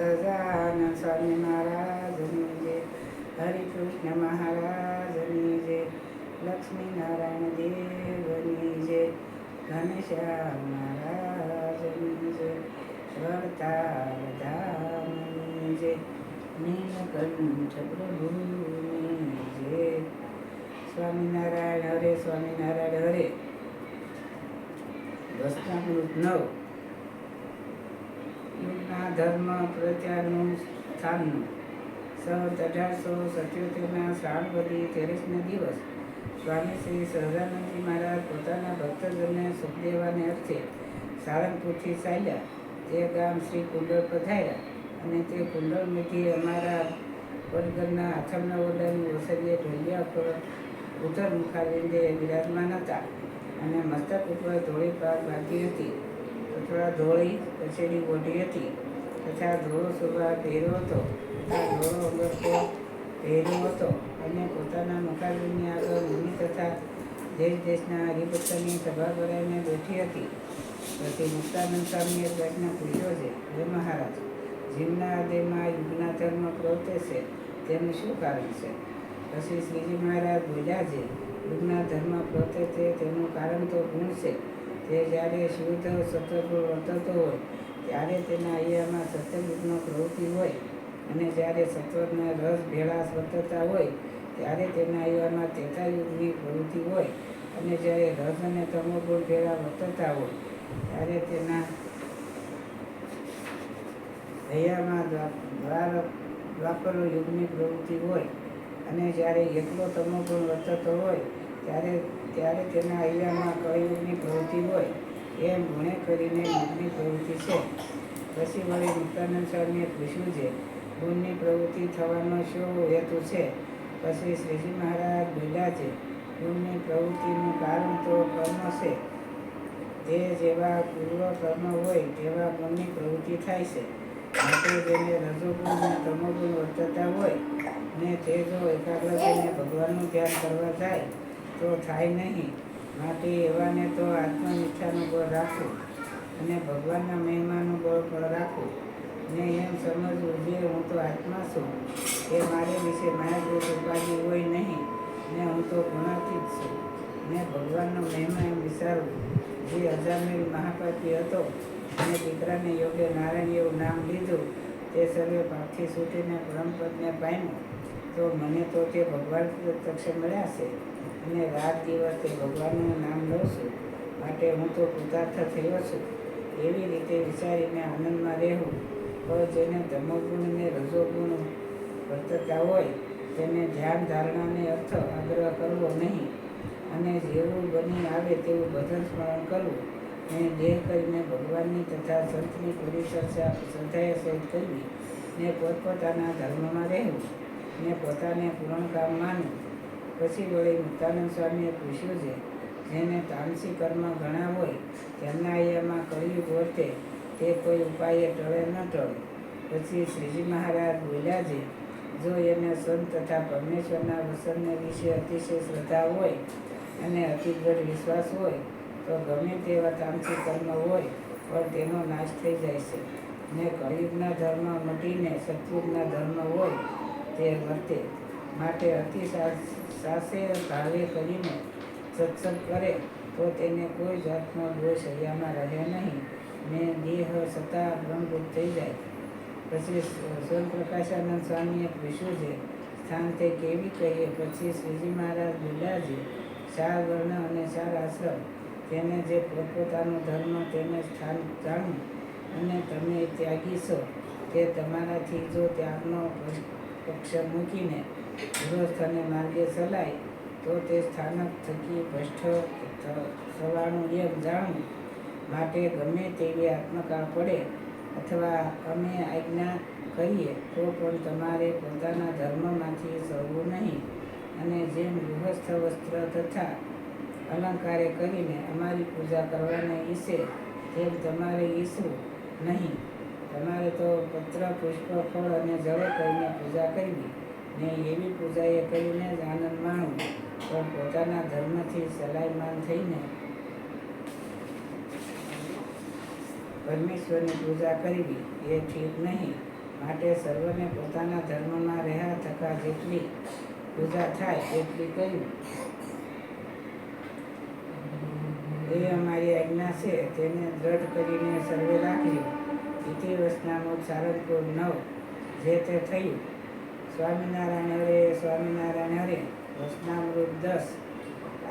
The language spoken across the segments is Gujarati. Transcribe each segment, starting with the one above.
સહજાનંદ સ્વામી મહારાજની જય હરિકૃષ્ણ મહારાજની જય લક્ષ્મીનારાયણ દેવની જય ઘનશ્યામ મહારાજની જય વરતાલ ધામની જય નીલકંઠ પ્રભુની જય સ્વામિનારાયણ હરે સ્વામિનારાયણ હરે દસનામૃત નવ ધર્મ પ્રચારનું સ્થાનનું. સંવત અઢારસો સત્યોતેરના શ્રાવણવદી તેરસના દિવસ સ્વામી શ્રી સહજાનંદજી મહારાજ પોતાના ભક્તજનને સુખદેવાને અર્થે સારંગપુરથી ચાલ્યા. તે ગામ શ્રી કુંડળ પધાર્યા અને તે કુંડળ મીઠી અમારા પડગરના આથમના ઓરડાની ઓસરીએ ઢોલિયા પર ઉત્તર મુખારવિંદે વિરાજમાન હતા અને મસ્તક ઉપર ધોળી પાક બાંધી હતી. અથવા ધોળી, કચેરી ઓઢી હતી. તથા ધોળો સ્વભાવ પહેર્યો હતો તથા ધોળો અગત્ય પહેર્યો હતો અને પોતાના મુકાબલની આગળ મુનિ તથા દેશ દેશના હરિભક્તની સભા ભરાઈને બેઠી હતી. પછી મુક્તાનંદ સ્વામીએ પ્રશ્ન પૂછ્યો છે હે મહારાજ, જીવના હૃદયમાં યુગના ધર્મ પ્રવર્તે છે, તેનું શું કારણ છે? પછી શ્રીજી મહારાજ બોલ્યા છે, યુગના ધર્મ પ્રવર્તે છે તેનું કારણ તો ગુણ છે. તે જ્યારે શુદ્ધ સત્વગુણ વર્તતો હોય ત્યારે તેના અહીંયામાં સત્યયુગનો પ્રવૃત્તિ હોય અને જ્યારે સત્વના રસ ભેળા વર્તતા હોય, ત્યારે તેના અહીંયામાં તેતાયુગની પ્રવૃત્તિ હોય અને જ્યારે રસ અને તમોગુણ ભેળા વર્તતા હોય, ત્યારે તેના હૈયામાં દ્વાર દ્વાપર યુગની પ્રવૃત્તિ હોય અને જ્યારે એકલો તમોગુણ વર્તતો હોય, ત્યારે ત્યારે તેના હૈયામાં કળયુગની પ્રવૃત્તિ હોય એમ ગુણે કરીને મુખની પ્રવૃત્તિ છે. પછી વળી મુક્તાનંદ સ્વામીએ પૂછ્યું છે ગુણની પ્રવૃત્તિ થવાનો શું હેતુ છે? પછી શ્રીજી મહારાજ બોલ્યા છે ગુણની પ્રવૃત્તિનું કારણ તો કર્મ છે. તે જેવા પૂર્વ કર્મ હોય તેવા ગુણની પ્રવૃત્તિ થાય છે. માટે જેને રજોગુણ અને તમોગુણ વર્તતા હોય ને તે જો એકાગ્ર થઈને ભગવાનનું ધ્યાન કરવા જાય, તો થાય નહીં. માટે એવાને તો આત્મનિષ્ઠાનું બળ રાખો અને ભગવાનના મહેમાનું બળ રાખવું ને એમ સમજવું જે હું તો આત્મા છું, એ મારે વિશે માયાકૃત ઉપાધિ હોય નહીં. ને હું તો ગુણાથી જ છું. ને ભગવાનનો મહિમા એમ વિચારવું જે અજામેલ મહાપાપી હતો. અને દીકરાને યોગ્ય નારાયણ એવું નામ લીધું, તે સર્વે પાપથી છૂટીને પરમપદને પામ્યો. તો મને તો તે ભગવાન તક્ષ મળ્યા છે. અને રાત દિવસ તે ભગવાનનું નામ લઉં છું. માટે હું તો કૃતાર્થ થયો છું. એવી રીતે વિચારીને આનંદમાં રહેવું. પણ જેને ધમોગુણ અને રજોગુણ વર્તતા હોય, તેને ધ્યાન ધારણાને અર્થ આગ્રહ કરવો નહીં. અને જેવું બની આવે તેવું ભજન સ્મરણ કરવું. અને દેહ કરીને ભગવાનની તથા સંતની પૂરી ચર્ચા શ્રદ્ધાએ સહિત કરવી. ને પોતપોતાના ધર્મમાં રહેવું. ને પોતાને પૂરણ કામ માનવું પછી વળી મુક્તાનંદ સ્વામીએ પૂછ્યું છે, જેને તામસી કર્મ ઘણા હોય, તેમના અહીંયામાં કળિયુગ વર્તે, તે કોઈ ઉપાયે ટળે ન ટળે. પછી શ્રીજી મહારાજ બોલ્યા છે, જો એને સંત તથા પરમેશ્વરના વસનને વિશે અતિશય શ્રદ્ધા હોય અને અતિ દ્રઢ વિશ્વાસ હોય, તો ગમે તેવા તામસી કર્મ હોય, પણ તેનો નાશ થઈ જાય છે. ને કળિયુગના ધર્મ મટીને સત્યુગના ધર્મ હોય તે વર્તે. માટે અતિ સાસે ભાવે કરીને સત્સંગ કરે, તો તેને કોઈ જાતનો દોષ હૈયામાં રહે નહીં. ને દેહ સતા ભ્રમરૂપ થઈ જાય. પછી સ્વયંપ્રકાશાનંદ સ્વામીએ પૂછ્યું છે, સ્થાન તે કેવી કહીએ? પછી શ્રીજી મહારાજ બિલાજી ચાર વર્ણ અને ચાર આશ્રમ. તેને જે પોતપોતાનો ધર્મ, તેને સ્થાન જાણવું અને તમે ત્યાગી છો. તે તમારાથી જો ત્યાગનો પક્ષ મૂકીને ગૃહસ્થને માર્ગે ચલાય, તો તે સ્થાનક થકી ભ્રષ્ટ થવાનું એમ જાણવું માટે ગમે તેવી આત્મકા પડે અથવા અમે આજ્ઞા કરીએ, તો પણ તમારે પોતાના ધર્મમાંથી સરવું નહીં. અને જેમ ગૃહસ્થ વસ્ત્ર તથા અલંકારે કરીને અમારી પૂજા કરવાને ઈચ્છે, તેમ તમારે ઈચ્છવું નહીં. તમારે તો પત્ર, પુષ્પ, ફળ અને જળ કરીને પૂજા કરવી. ને એવી પૂજા એ કરીને જ આનંદ માણવો. પણ પોતાના ધર્મથી સલાયમાન થઈને પરમેશ્વરની પૂજા કરવી એ ઠીક નહીં. માટે સર્વને પોતાના ધર્મમાં રહ્યા થકા જેટલી પૂજા થાય એટલી કહ્યું એ અમારી આજ્ઞા છે. તેને દ્રઢ કરીને સર્વે રાખજો. ઇતિ વસનામુખ સારંગપુર નવ જે તે થયું, સ્વામિનારાયણ હરે સ્વામિનારાયણ હરે, વસનામૃત દસ,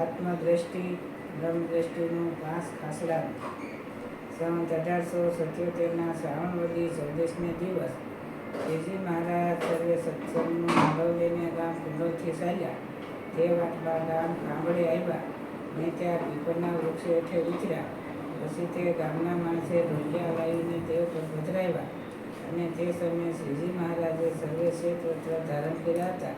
આત્મદ્રષ્ટિ, બ્રહ્મદ્રષ્ટિનું પાંચ ખાસડાનું. સંત અઢારસો સત્યોતેરના શ્રાવણવદી ચૌદસને દિવસ શ્રીજી મહારાજ સર્વે સત્સંગનું માળવ લઈને ગામ કુંડોથી ચાલ્યા. તે વાટવા ગામ કાંબળે આવ્યા. ને ત્યાં પીપળના વૃક્ષ હેઠે ઉતર્યા. પછી તે ગામના માણસે ઢોલિયા લાવીને તે ઉપર પધરાવ્યા અને તે સમયે શ્રીજી મહારાજે સર્વે શ્વેત ધારણ કર્યા હતા.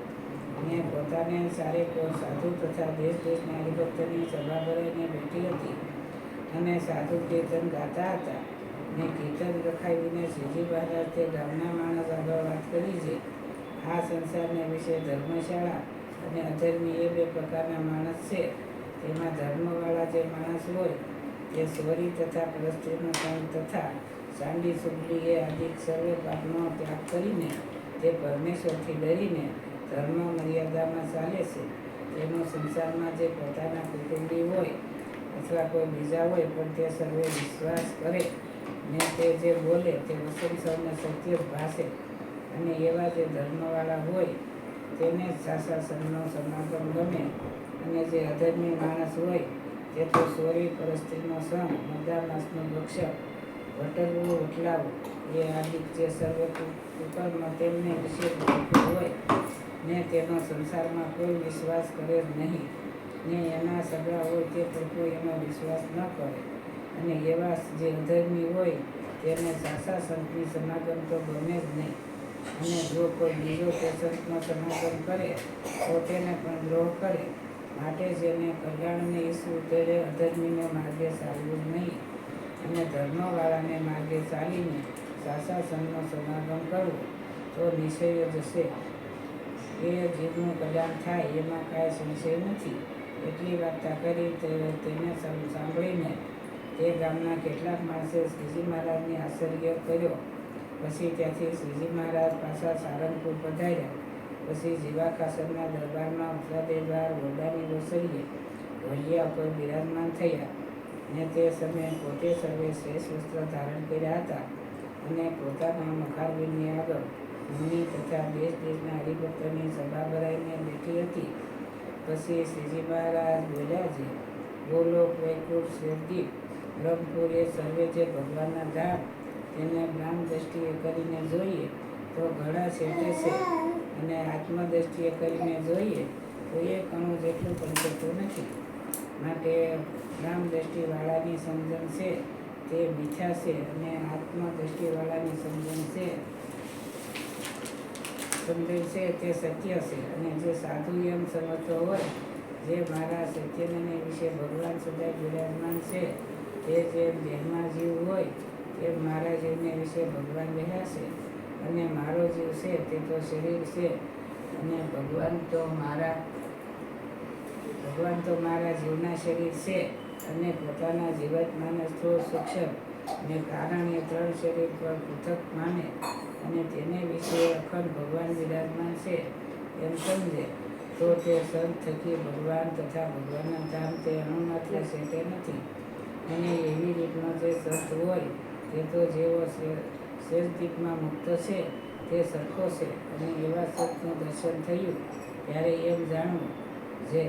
અને પોતાને સારે સાધુ તથા દેશ દેશના હરિભક્તની સભા ભરાઈને બેઠી હતી અને સાધુ કીર્તન ગાતા હતા. ને કીર્તન રખાવીને શ્રીજી મહારાજ તે ગામના માણસ આગળ વાત કરી છે. આ સંસારને વિશે ધર્મશાળા અને અધર્મી એ બે પ્રકારના માણસ છે. તેમાં ધર્મવાળા જે માણસ હોય તે સ્વરી તથા પરસ્ત્રીનો સંગ તથા સાંડી સુગલી એ આદિ સર્વે પાપનો ત્યાગ કરીને તે પરમેશ્વરથી ડરીને ધર્મ મર્યાદામાં ચાલે છે. તેનો સંસારમાં જે પોતાના કુટુંબી હોય અથવા કોઈ બીજા હોય પણ તે સર્વે વિશ્વાસ કરે, ને તે જે બોલે તે વસન સૌને સત્ય જ ભાષે અને એવા જે ધર્મવાળા હોય તેને જ સાસા સંતનો સમાગમ ગમે. અને જે અધર્મી માણસ હોય તો સોરી પરિસ્થિતિનો સંગ મદા માસનું ભક્ષક વટરવું વટલાવું એ આદિક જે સર્વે ઉપરમાં તેમને વિશે હોય, ને તેનો સંસારમાં કોઈ વિશ્વાસ કરે જ નહીં, ને એના સગા હોય તે પ્રભુ એનો વિશ્વાસ ન કરે. અને એવા જે અધર્મી હોય, તેને સાસા સંતની સમાગમ તો ગમે જ નહીં. અને જો કોઈ બીજો તે સંતનો સમાગમ કરે, તો તેને પણ દ્રોહ કરે. માટે જેને કલ્યાણને ઈસુ તેને અધર્મીને માર્ગે ચાલવું નહીં. અને ધર્મવાળાને માર્ગે ચાલીને સાસા સમાગમ કરવો, તો નિશ્ચય જશે એ જીવનું કલ્યાણ થાય, એમાં કાંઈ સંશય નથી. એટલી વાર્તા કરી તેને સાંભળીને તે ગામના કેટલાક માણસે શ્રીજી મહારાજને આશ્ચર્ય કર્યો. પછી ત્યાંથી શ્રીજી મહારાજ પાછા સારંગપુર પધાર્યા. પછી જીવા ખાસરના દરબારમાં ઉતરાદેવાર વડાની વસરીએ ઢોલિયા ઉપર બિરાજમાન થયા ને તે સમયે પોતે સર્વે શ્રેષ્ઠ વસ્ત્ર ધારણ કર્યા હતા અને પોતાના મખારબીનની આગળ મુનિ તથા દેશ દેશના હરિભક્તોની સભા ભરાઈને બેઠી હતી. પછી શ્રીજી મહારાજ બોલ્યા છે ગોલોક વૈકુંઠ શ્વેતદીપ બ્રહ્મપુર એ સર્વે જે ભગવાનના ધામ તેને જ્ઞાન દ્રષ્ટિએ કરીને જોઈએ તો ઘણા છેટે છે. અને આત્મદ્રષ્ટિએ કરીને જોઈએ, તો એ કણું જેટલું પણ થતું નથી. માટે રામદ્રષ્ટિવાળાની દ્રષ્ટિવાળાની સમજણ છે, તે મીઠા છે અને આત્મદ્રષ્ટિવાળાની સમજણ છે સમજણ છે, તે સત્ય છે. અને જે સાધુ એમ સમજતો હોય, જે મારા સત્યને વિશે ભગવાન સદાય બિરાજમાન છે, તે જે દેહમાં જીવ હોય તે મારા જીવને વિશે ભગવાન રહ્યા છે અને મારો જીવ છે તે તો શરીર છે. અને ભગવાન તો મારા, ભગવાન તો મારા જીવના શરીર છે અને પોતાના જીવાત્માને સ્થૂળ સૂક્ષ્મ. ને કારણ ત્રણ શરીર પર પૃથક માને અને તેને વિશે અખંડ ભગવાન વિરાજમાન છે એમ સમજે. તો તે સંત થકી ભગવાન તથા ભગવાનના ધામ તે અણુમાત્ર છે તે નથી. અને એવી રીતનો જે સંત હોય, તે તો જેવો શ્રેષ્ઠદીપમાં મુક્ત છે, તે સરખો છે અને એવા સતનું દર્શન થયું ત્યારે એમ જાણવું જે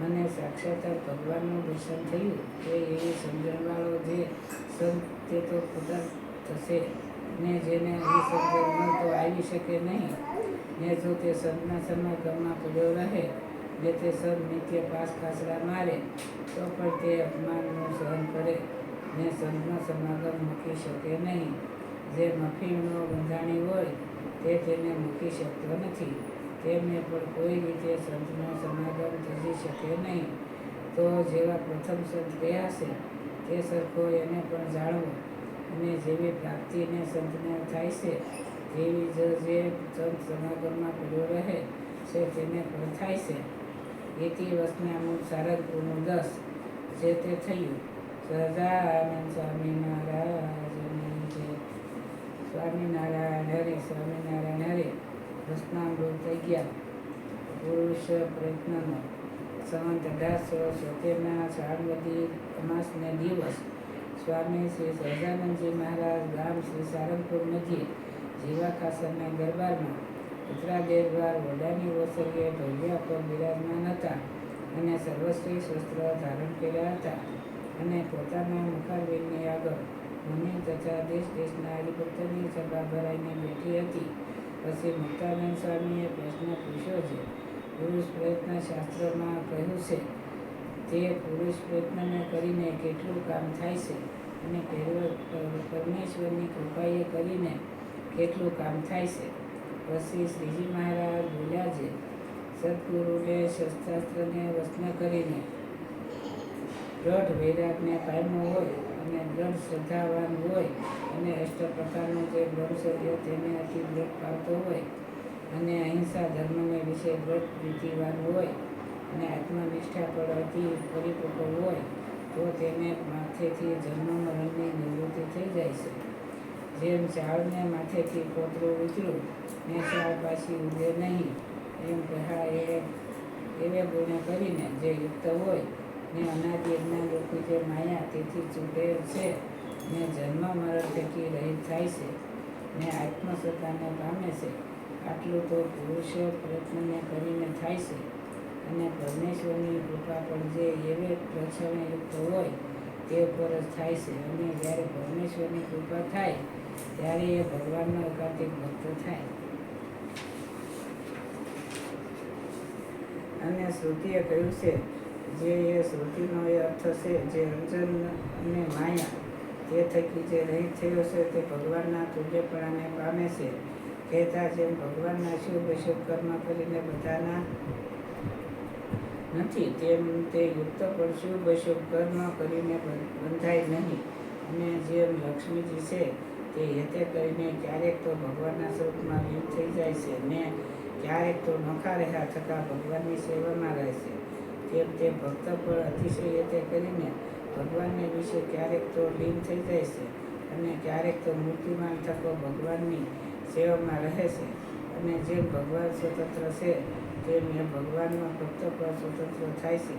મને સાક્ષાત ભગવાનનું દર્શન થયું તે એવી સમજણવાળો જે સંત તે તો ખુદા થશે ને જેને સમજણ ન તો આવી શકે નહીં. ને જો તે સંતના સમાગમમાં પડ્યો રહે, ને તે સંત નિત્ય પાસ ખાસડા મારે, તો પણ તે અપમાનનું સહન કરે, ને સંતનો સમાગમ મૂકી શકે નહીં. જે મફીનો બંધાણી હોય તે તેને મૂકી શકતો નથી. તેમને પણ કોઈ રીતે સંતનો સમાગમ થઈ શકે નહીં. તો જેવા પ્રથમ સંત ગયા છે તે સરખો એને પણ જાણવો. અને જેવી પ્રાપ્તિને સંતને થાય છે, તેવી જ જે સંત સમાગમમાં પડ્યો રહે છે, તેને પણ થાય છે. એથી અમુક સારંગપુરનું દસ, જે તે થયું. સદાનંદ સ્વામી જય સ્વામિનારાયણ હરે સ્વામી થઈ ગયા. પુરુષ પ્રયત્નનો. સંત અઢારસો છોતેરના શ્રાવણવતી અમાસને દિવસ. સ્વામી શ્રી સહજાનંદજી મહારાજ ગામ શ્રી સારંગપુર નજીક જીવા ખાસરના દરબારમાં ઉત્તરાદેવ દ્વાર વડાની ઓસરીએ ઢોલિયા પર બિરાજમાન હતા અને સર્વશ્રી શસ્ત્ર ધારણ કર્યા હતા અને પોતાના મુખારબિનની આગળ ભૂમિ તથા દેશ દેશના હરિભક્તની સભા ભરાઈને બેઠી હતી. પછી મુક્તાનંદ સ્વામીએ પ્રશ્ન પૂછ્યો છે, પુરુષ પ્રયત્ન શાસ્ત્રમાં કહ્યું છે, તે પુરુષ પ્રયત્નને કરીને કેટલું કામ થાય છે અને પરમેશ્વરની કૃપાએ કરીને કેટલું કામ થાય છે? પછી શ્રીજી મહારાજ બોલ્યા છે, સદગુરુને શસ્ત્રાસ્ત્રને વસ્ન કરીને દ્રઢ વૈરાગને પામ્યો હોય અને દ્રઢ શ્રદ્ધાવાન હોય અને અષ્ટ પ્રકારનો જે બ્રહ્મચર્ય તેને અતિ દ્રઢ પાડતો હોય અને અહિંસા ધર્મને વિશે વ્રત પ્રીતિવાન હોય અને આત્મનિષ્ઠા પર અતિ પરિપક્વ હોય તો તેને માથેથી જન્મ મરણની નિવૃત્તિ થઈ જાય છે. જેમ ચાળને માથેથી કોતરું ઉતર્યું ને ચાળ પાછી ઉડે નહીં, એમ કહા એ એવે ગુણે કરીને જે યુક્ત હોય ને અનાદિના લોકો જે માયા તેથી ચૂંટેલ છે, ને જન્મ મરણ થકી રહિત થાય છે, ને આત્મસત્તાને પામે છે, આટલું તો પુરુષ પ્રયત્નને કરીને થાય છે, અને પરમેશ્વરની કૃપા પણ જે એવે લક્ષણે યુક્ત હોય, તે ઉપર જ થાય છે, અને જ્યારે પરમેશ્વરની કૃપા થાય, ત્યારે એ ભગવાનનો એકાંતિક ભક્ત થાય. અને શ્રુતિએ કહ્યું છે જે એ શ્રુતિનો એ અર્થ છે, જે અંજન અને માયા તે થકી જે રહિત થયો છે તે ભગવાનના તુલ્યપણાને પામે છે. કહેતા જેમ ભગવાનના શુભ કર્મ કરીને બધાના નથી, તેમ તે યુક્ત પણ શુભ કર્મ કરીને બંધાય નહીં. અને જેમ લક્ષ્મીજી છે તે હેતે કરીને ક્યારેક તો ભગવાનના સ્વરૂપમાં લીન થઈ જાય છે ને ક્યારેક તો નખા રહ્યા થતાં ભગવાનની સેવામાં રહે છે. તેમ તે ભક્ત પર અતિશય તે કરીને ભગવાનને વિશે ક્યારેક તો લીન થઈ જાય છે અને ક્યારેક તો મૂર્તિમાન થકો ભગવાનની સેવામાં રહે છે. અને જેમ ભગવાન સ્વતંત્ર છે, તેમ એ ભગવાનનો ભક્ત પણ સ્વતંત્ર થાય છે.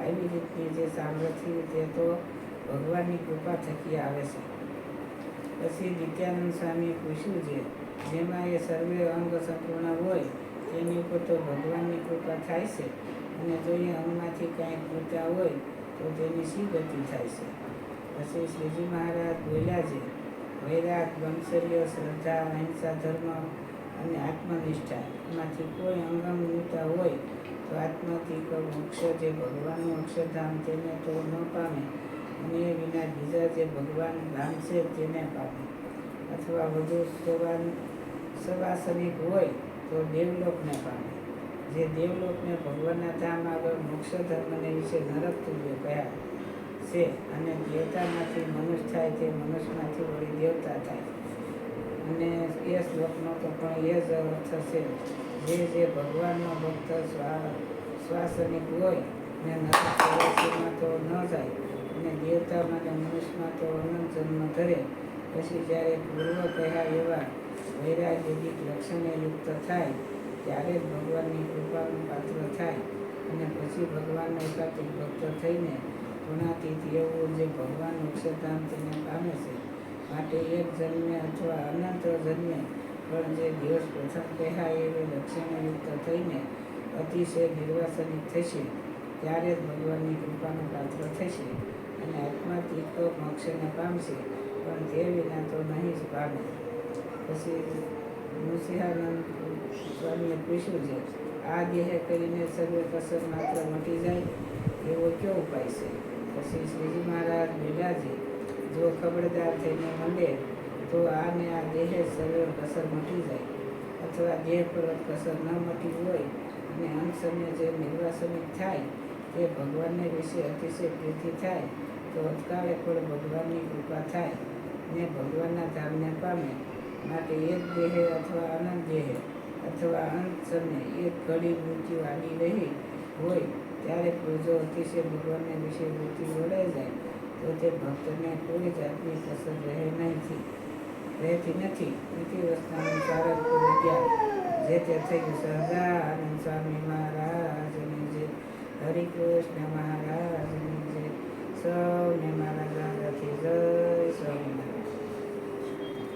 આવી રીતની જે સામર્થ્ય તે તો ભગવાનની કૃપા થકી આવે છે. પછી નિત્યાનંદ સ્વામીએ પૂછ્યું છે, જેમાં એ સર્વે અંગ સંપૂર્ણ હોય, તેની ઉપર તો ભગવાનની કૃપા થાય છે? અને જો એ અંગમાંથી કાંઈક કૃતા હોય, તો તેની શી ગતિ થાય છે. પછી શ્રીજી મહારાજ બોલ્યા છે, વૈરાગ, વંશર્ય, શ્રદ્ધા, અહિંસા, ધર્મ અને આત્મનિષ્ઠા, એમાંથી કોઈ અંગમ અંગમતા હોય, તો આત્માથી મોક્ષ જે ભગવાનનું અક્ષરધામ તેને તો ન પામે, અને એ વિના બીજા જે ભગવાન ધામ છે તેને પામે. અથવા વધુ સવાન સવાસનિક હોય, તો દેવલોકને પામે. જે દેવલોકને ભગવાનના ધામ આગળ મોક્ષ ધર્મને વિશે નરક તુલ્ય કહ્યા છે અને દેવતામાંથી મનુષ્ય થાય તે મનુષ્યમાંથી વળી દેવતા થાય? અને એ શ્લોકનો તો પણ એ જ અર્થ છે જે જે ભગવાનનો ભક્ત શ્વાસનિક હોય ને નરકમાં તો ન જાય અને દેવતામાં અને મનુષ્યમાં તો અનંત જન્મ ધરે, પછી જ્યારે પૂર્વ કહ્યા એવા વૈરાગ્યિક લક્ષણે યુક્ત થાય, ત્યારે જ ભગવાનની કૃપાનું પાત્ર થાય. અને પછી ભગવાનના એકાંતિક ભક્ત થઈને ગુણાતી એવું જે ભગવાન મોક્ષધામ તેને પામે છે. માટે એક જન્મે અથવા અનંત જન્મે પણ જે દિવસ પ્રથમ કહેવાય એવી લક્ષણયુક્ત થઈને અતિશય નિર્વાસનિક થશે. ત્યારે જ ભગવાનની કૃપાનું પાત્ર થશે અને આત્માતીત મોક્ષને પામશે, પણ તે વિના તો નહીં જ પામે. પછી નૃસિંહાનંદ સ્વામીએ પૂછ્યું છે, આ દેહ કરીને સર્વે કસર માત્ર મટી જાય એવો કયો ઉપાય છે? પછી શ્રીજી મહારાજ બોલ્યા જો ખબરદાર થઈને મંડે, તો આને આ દેહે સર્વે કસર મટી જાય. અથવા દેહ પર કસર ન મટી હોય અને અંશને જે નિર્વાસનિક થાય, તે ભગવાનને વિશે અતિશય પ્રીતિ થાય, તો અટકાવે પણ ભગવાનની કૃપા થાય. ને ભગવાનના ધામને પામે. માટે એક દેહ અથવા આનંદ દેહે અથવા અંત સમયે એક ઘડી મૃત્યુ આવી રહી હોય ત્યારે પણ અતિશય ભગવાનને વિશે વૃત્તિ જોડાઈ જાય તો તે ભક્તને કોઈ જાતની કસર રહે નહીં રહેતી નથી. ઇતિ વસ્તુનું સારંગપુર અગિયાર જે તે થઈ ગયું. સહજાનંદ સ્વામી મહારાજની જે હરિકૃષ્ણ મહારાજની જય સૌને મારા